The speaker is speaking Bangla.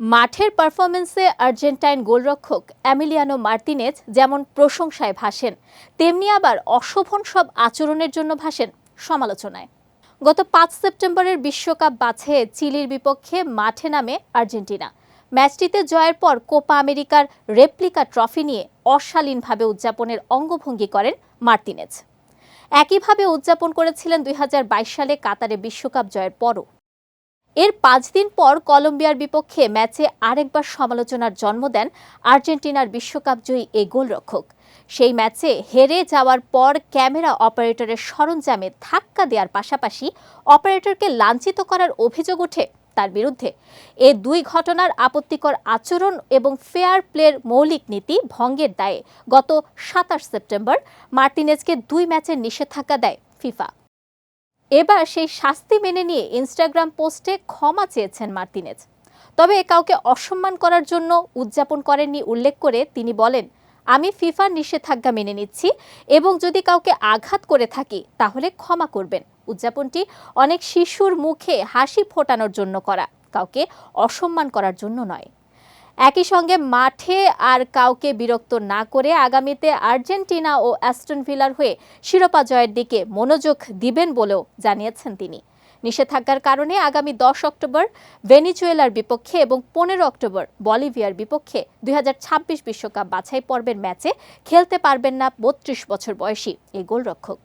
মাঠের পারফরমেন্সে আর্জেন্টাইন গোলরক্ষক অ্যামিলিয়ানো মার্তিনেজ যেমন প্রশংসায় ভাসেন, তেমনি আবার অশোভন সব আচরণের জন্য ভাসেন সমালোচনায়। গত পাঁচ সেপ্টেম্বরের বিশ্বকাপ বাছে চিলির বিপক্ষে মাঠে নামে আর্জেন্টিনা। ম্যাচটিতে জয়ের পর কোপা আমেরিকার রেপ্লিকা ট্রফি নিয়ে অশালীনভাবে উদযাপনের অঙ্গভঙ্গি করেন মার্তিনেজ। একইভাবে উদযাপন করেছিলেন দুই হাজার বাইশ সালে কাতারে বিশ্বকাপ জয়ের পরও। এর পাঁচ দিন পর কলম্বিয়ার বিপক্ষে ম্যাচে আরেকবার সমালোচনার জন্ম দেন আর্জেন্টিনার বিশ্বকাপ জয়ী এই গোলরক্ষক। সেই ম্যাচে হেরে যাওয়ার পর ক্যামেরা অপারেটরের সরঞ্জামে ধাক্কা দেওয়ার পাশাপাশি অপারেটরকে লাঞ্ছিত করার অভিযোগ ওঠে তার বিরুদ্ধে। এ দুই ঘটনার আপত্তিকর আচরণ এবং ফেয়ার প্লের মৌলিক নীতি ভঙ্গের দায়ে গত সাতাশ সেপ্টেম্বর মার্টিনেজকে দুই ম্যাচের নিষেধাজ্ঞা দেয় ফিফা। এবার সেই শাস্তি মেনে নিয়ে ইনস্টাগ্রাম পোস্টে ক্ষমা চেয়েছেন মার্তিনেজ। তবে কাউকে অসম্মান করার জন্য উদযাপন করেননি উল্লেখ করে তিনি বলেন, আমি ফিফার নিষেধাজ্ঞা মেনে নিচ্ছি এবং যদি কাউকে আঘাত করে থাকি তাহলে ক্ষমা করবেন। উদযাপনটি অনেক শিশুর মুখে হাসি ফোটানোর জন্য করা, কাউকে অসম্মান করার জন্য নয়। একই সঙ্গে মাঠে আর কাউকে বিরক্ত না করে আগামীতে আর্জেন্টিনা ও অ্যাস্টন ভিলার হয়ে শিরোপা জয়ের দিকে মনোযোগ দিবেন বলেও জানিয়েছেন তিনি। নিষেধাজ্ঞার কারণে আগামী দশ অক্টোবর ভেনিজুয়েলার বিপক্ষে এবং পনেরো অক্টোবর বলিভিয়ার বিপক্ষে দুই বিশ্বকাপ বাছাই পর্বের ম্যাচে খেলতে পারবেন না বত্রিশ বছর বয়সী এই গোলরক্ষক।